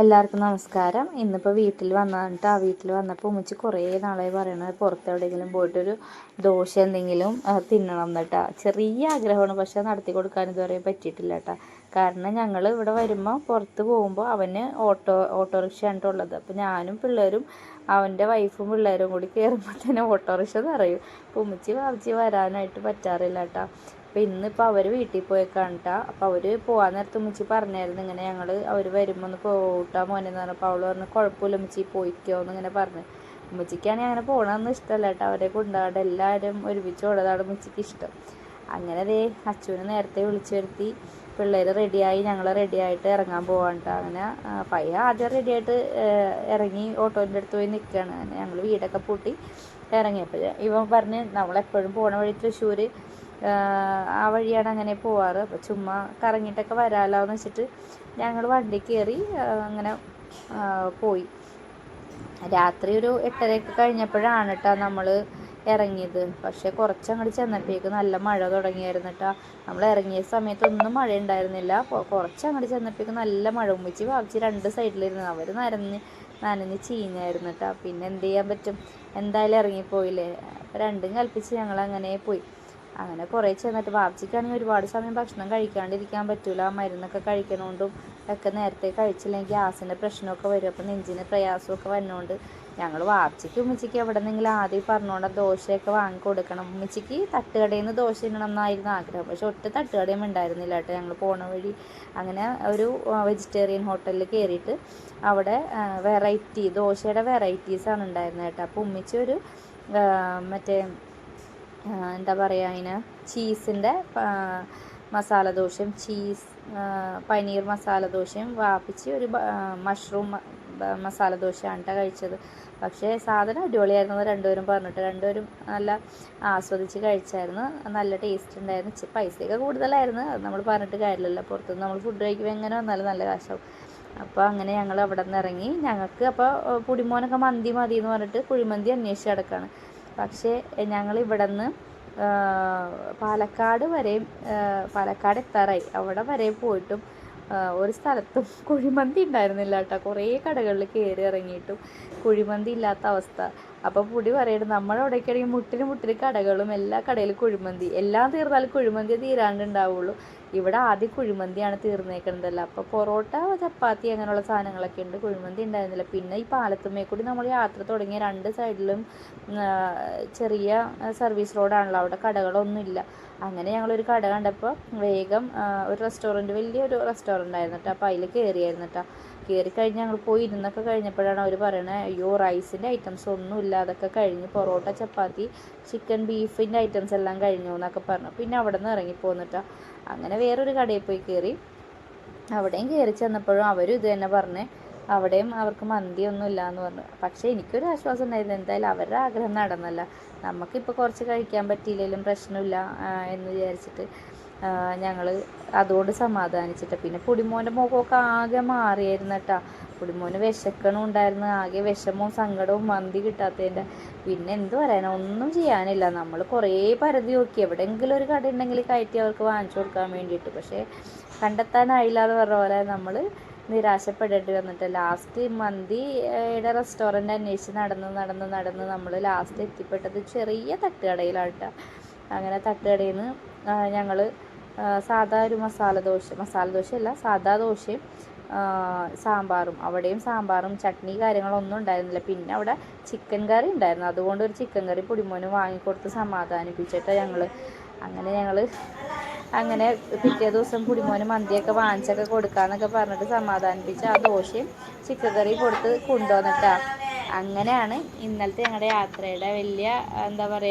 എല്ലാവർക്കും നമസ്കാരം. ഇന്നിപ്പോൾ വീട്ടിൽ വന്നിട്ട് ആ വീട്ടിൽ വന്നപ്പോൾ ഉമ്മച്ചി കുറേ നാളായി പറയണത് പുറത്ത് എവിടെയെങ്കിലും പോയിട്ടൊരു ദോശ എന്തെങ്കിലും തിന്നണം എന്നിട്ടാ ചെറിയ ആഗ്രഹമാണ് പക്ഷേ നടത്തി കൊടുക്കാൻ ഇതുവരെ പറ്റിയിട്ടില്ല കേട്ടോ കാരണം ഞങ്ങൾ ഇവിടെ വരുമ്പോൾ പുറത്ത് പോകുമ്പോൾ അവന് ഓട്ടോ ഓട്ടോറിക്ഷയാണ് ട്ടോ ഉള്ളത്. അപ്പോൾ ഞാനും പിള്ളേരും അവന്റെ വൈഫും പിള്ളേരും കൂടി കയറുമ്പോൾ തന്നെ ഓട്ടോറിക്ഷ നിറയും. അപ്പോൾ ഉമ്മച്ചി വരാനായിട്ട് പറ്റാറില്ല കേട്ടാ അപ്പോൾ ഇന്നിപ്പോൾ അവർ വീട്ടിൽ പോയേക്കാണ് കേട്ടോ അപ്പോൾ അവർ പോകാൻ നേരത്തെ ഉമ്മച്ചി പറഞ്ഞായിരുന്നു ഇങ്ങനെ ഞങ്ങൾ അവർ വരുമ്പോൾ ഒന്ന് പോട്ടാ മോനെ എന്ന് പറഞ്ഞപ്പോൾ അവൾ പറഞ്ഞു കുഴപ്പമില്ല ഉമ്മച്ചി പോയിക്കോ എന്നിങ്ങനെ പറഞ്ഞു. ഉമ്മച്ചിക്കാണെങ്കിൽ അങ്ങനെ പോകണമെന്ന് ഇഷ്ടമല്ല കേട്ടോ അവരെ കൊണ്ടാണ്ട് എല്ലാവരും ഒരുമിച്ച് ഉള്ളതാണ് ഉമ്മച്ചിക്ക് ഇഷ്ടം. അങ്ങനെ ദേ അച്ചുവിനെ നേരത്തെ വിളിച്ചു വരുത്തി. പിള്ളേർ റെഡിയായി ഞങ്ങൾ റെഡിയായിട്ട് ഇറങ്ങാൻ കേട്ടോ അങ്ങനെ പയ്യ ആദ്യം റെഡിയായിട്ട് ഇറങ്ങി ഓട്ടോന്റെ അടുത്ത് പോയി നിൽക്കുകയാണ് അങ്ങനെ ഞങ്ങൾ വീടൊക്കെ പൂട്ടി ഇറങ്ങിയപ്പോൾ ഇവൻ പറഞ്ഞ് നമ്മളെപ്പോഴും പോണ വഴി തൃശ്ശൂർ ആ വഴിയാണ് അങ്ങനെ പോവാറ്. അപ്പോൾ ചുമ്മാ കറങ്ങിയിട്ടൊക്കെ വരാമല്ലോ എന്ന് വെച്ചിട്ട് ഞങ്ങൾ വണ്ടി കയറി അങ്ങനെ പോയി. രാത്രി ഒരു എട്ടരയൊക്കെ കഴിഞ്ഞപ്പോഴാണ് കേട്ടോ നമ്മൾ ഇറങ്ങിയത് പക്ഷേ കുറച്ച് അങ്ങോട്ട് ചെന്നപ്പോഴേക്ക് നല്ല മഴ തുടങ്ങിയായിരുന്നു കേട്ടോ നമ്മൾ ഇറങ്ങിയ സമയത്തൊന്നും മഴ ഉണ്ടായിരുന്നില്ല കുറച്ച് അങ്ങോട്ട് ചെന്നപ്പോഴേക്ക് നല്ല മഴ. ഉമ്മിച്ച് ഭാവിച്ച് രണ്ട് സൈഡിലിരുന്നു അവർ നരഞ്ഞ് നനഞ്ഞ് ചീഞ്ഞായിരുന്നു കേട്ടോ പിന്നെ എന്ത് ചെയ്യാൻ പറ്റും? എന്തായാലും ഇറങ്ങിപ്പോയില്ലേ രണ്ടും കൽപ്പിച്ച് ഞങ്ങൾ അങ്ങനെ പോയി. അങ്ങനെ കുറേ ചെന്നിട്ട് വാർച്ചയ്ക്കാണെങ്കിൽ ഒരുപാട് സമയം ഭക്ഷണം കഴിക്കാണ്ടിരിക്കാൻ പറ്റൂല. മരുന്നൊക്കെ കഴിക്കണോണ്ടും ഒക്കെ നേരത്തെ കഴിച്ചില്ലെങ്കിൽ ഗ്യാസിന്റെ പ്രശ്നമൊക്കെ വരും. അപ്പം നെഞ്ചിന് പ്രയാസമൊക്കെ വന്നുകൊണ്ട് ഞങ്ങൾ വാർച്ചയ്ക്ക് ഉമ്മച്ചിക്ക് എവിടെ നിന്നെങ്കിലും ആദ്യം പറഞ്ഞുകൊണ്ട് ദോശയൊക്കെ വാങ്ങി കൊടുക്കണം ഉമ്മച്ചിക്ക് തട്ടുകടയിൽ നിന്ന് ദോശ ഇടണമെന്നായിരുന്നു ആഗ്രഹം. പക്ഷെ ഒറ്റ തട്ടുകടയും ഉണ്ടായിരുന്നില്ല കേട്ടോ. ഞങ്ങൾ പോണ വഴി അങ്ങനെ ഒരു വെജിറ്റേറിയൻ ഹോട്ടലിൽ കയറിയിട്ട് അവിടെ വെറൈറ്റി ദോശയുടെ വെറൈറ്റീസാണ് ഉണ്ടായിരുന്നത് കേട്ടോ. അപ്പോൾ ഉമ്മച്ചി ഒരു മറ്റേ എന്താ പറയുക അതിന് ചീസിന്റെ മസാല ദോശയും ചീസ് പനീർ മസാല ദോശയും വാപ്പിച്ച് ഒരു മഷ്റൂം മസാല ദോശയാണ് കേട്ടോ കഴിച്ചത്. പക്ഷേ സാധനം അടിപൊളിയായിരുന്നു രണ്ടുപേരും പറഞ്ഞിട്ട് രണ്ടുപേരും നല്ല ആസ്വദിച്ച് കഴിച്ചായിരുന്നു നല്ല ടേസ്റ്റ് ഉണ്ടായിരുന്നു. ഇച്ചിരി പൈസയൊക്കെ കൂടുതലായിരുന്നു അത് നമ്മൾ പറഞ്ഞിട്ട് കാര്യമില്ലല്ലോ. പുറത്തുനിന്ന് നമ്മൾ ഫുഡ് കഴിക്കുമ്പോൾ എങ്ങനെ വന്നാലും നല്ല കാശാവും. അപ്പോൾ അങ്ങനെ ഞങ്ങൾ അവിടെ നിന്ന് ഇറങ്ങി ഞങ്ങൾക്ക് അപ്പോൾ പുടിമോനൊക്കെ മന്തി മതി എന്ന് പറഞ്ഞിട്ട് കുഴിമന്തി അന്വേഷിച്ച് കിടക്കാണ് പക്ഷേ ഞങ്ങൾ ഇവിടെ നിന്ന് പാലക്കാട് വരെയും പാലക്കാട് എത്താറായി. അവിടെ വരെ പോയിട്ടും ഒരു സ്ഥലത്തും കുഴിമന്തി ഉണ്ടായിരുന്നില്ല കേട്ടോ. കുറേ കടകളിൽ കയറി ഇറങ്ങിയിട്ടും കുഴിമന്തി ഇല്ലാത്ത അവസ്ഥ. അപ്പോൾ പുടി പറയുന്നത് നമ്മുടെ അവിടേക്കാണെങ്കിൽ മുട്ടിന് മുട്ടിന് കടകളും എല്ലാ കടയിലും കുഴിമന്തി എല്ലാം തീർന്നാലും കുഴിമന്തി തീരാണ്ട് ഉണ്ടാവുള്ളൂ. ഇവിടെ ആദ്യം കുഴിമന്തിയാണ് തീർന്നേക്കുന്നതല്ല അപ്പോൾ പൊറോട്ട ചപ്പാത്തി അങ്ങനെയുള്ള സാധനങ്ങളൊക്കെ ഉണ്ട് കുഴിമന്തി ഉണ്ടായിരുന്നില്ല. പിന്നെ ഈ പാലത്തുമ്മേ കൂടി നമ്മൾ യാത്ര തുടങ്ങിയ രണ്ട് സൈഡിലും ചെറിയ സർവീസ് റോഡാണല്ലോ അവിടെ കടകളൊന്നുമില്ല അങ്ങനെ ഞങ്ങൾ ഒരു കട കണ്ടപ്പോൾ വേഗം ഒരു റെസ്റ്റോറന്റ് വലിയൊരു റെസ്റ്റോറന്റ് ആയിരുന്നു കേട്ടോ അപ്പോൾ അതിൽ കയറിയായിരുന്നു കേട്ടോ കയറി കഴിഞ്ഞ് ഞങ്ങൾ പോയി ഇരുന്നൊക്കെ കഴിഞ്ഞപ്പോഴാണ് അവർ പറയണത് അയ്യോ റൈസിന്റെ ഐറ്റംസ് ഒന്നുമില്ല അതൊക്കെ കഴിഞ്ഞ് പൊറോട്ട ചപ്പാത്തി ചിക്കൻ ബീഫിന്റെ ഐറ്റംസ് എല്ലാം കഴിഞ്ഞു എന്നൊക്കെ പറഞ്ഞു. പിന്നെ അവിടെ നിന്ന് ഇറങ്ങി പോന്നിട്ടാ അങ്ങനെ വേറൊരു കടയിൽ പോയി കയറി. അവിടെയും കയറി ചെന്നപ്പോഴും അവരും ഇത് തന്നെ പറഞ്ഞ് അവിടെയും അവർക്ക് മന്തിയൊന്നും ഇല്ല എന്ന് പറഞ്ഞു. പക്ഷേ എനിക്കൊരു ആശ്വാസം ഉണ്ടായിരുന്നു. എന്തായാലും അവരുടെ ആഗ്രഹം നടന്നല്ല. നമുക്കിപ്പോൾ കുറച്ച് കഴിക്കാൻ പറ്റിയില്ലെങ്കിലും പ്രശ്നമില്ല എന്ന് വിചാരിച്ചിട്ട് ഞങ്ങൾ അതുകൊണ്ട് സമാധാനിച്ചിട്ട്. പിന്നെ പുടിമോന്റെ മുഖമൊക്കെ ആകെ മാറിയായിരുന്നു കേട്ടോ. പുടിമോന് വിശക്കണം ഉണ്ടായിരുന്നു. ആകെ വിഷമവും സങ്കടവും മന്തി കിട്ടാത്തതിന്റെ പിന്നെ എന്ത് പറയാനാ? ഒന്നും ചെയ്യാനില്ല. നമ്മൾ കുറേ പരതി നോക്കി. എവിടെയെങ്കിലും ഒരു കട ഉണ്ടെങ്കിൽ കയറ്റി അവർക്ക് വാങ്ങിച്ചു കൊടുക്കാൻ വേണ്ടിയിട്ട്. പക്ഷേ കണ്ടെത്താനായില്ല എന്ന് പറഞ്ഞ പോലെ നമ്മൾ നിരാശപ്പെടേണ്ടി വന്നിട്ട്. ലാസ്റ്റ് മന്തിയുടെ റെസ്റ്റോറന്റ് അന്വേഷിച്ച് നടന്ന് നടന്ന് നടന്ന് നമ്മൾ ലാസ്റ്റ് എത്തിപ്പെട്ടത് ചെറിയ തട്ടുകടയിലാണ് ട്ടോ. അങ്ങനെ തട്ടുകടയിൽ നിന്ന് ഞങ്ങൾ സാധാ ഒരു മസാല ദോശ മസാല ദോശയല്ല സാധാ ദോശയും സാമ്പാറും. അവിടെയും സാമ്പാറും ചട്നി കാര്യങ്ങളൊന്നും ഉണ്ടായിരുന്നില്ല. പിന്നെ അവിടെ ചിക്കൻ കറി ഉണ്ടായിരുന്നു. അതുകൊണ്ട് ഒരു ചിക്കൻ കറി പൊടിമോന് വാങ്ങിക്കൊടുത്ത് സമാധാനിപ്പിച്ചിട്ട് ഞങ്ങൾ അങ്ങനെ ഞങ്ങൾ അങ്ങനെ പിറ്റേ ദിവസം കുടിമോന് മന്തിയൊക്കെ വാങ്ങിച്ചൊക്കെ കൊടുക്കാന്നൊക്കെ പറഞ്ഞിട്ട് സമാധാനിപ്പിച്ച് ആ ദോശയും ചിക്കൻ കറി കൊടുത്ത് കൊണ്ടുവന്നിട്ടാ. അങ്ങനെയാണ് ഇന്നലത്തെ ഞങ്ങളുടെ യാത്രയുടെ വലിയ എന്താ പറയുക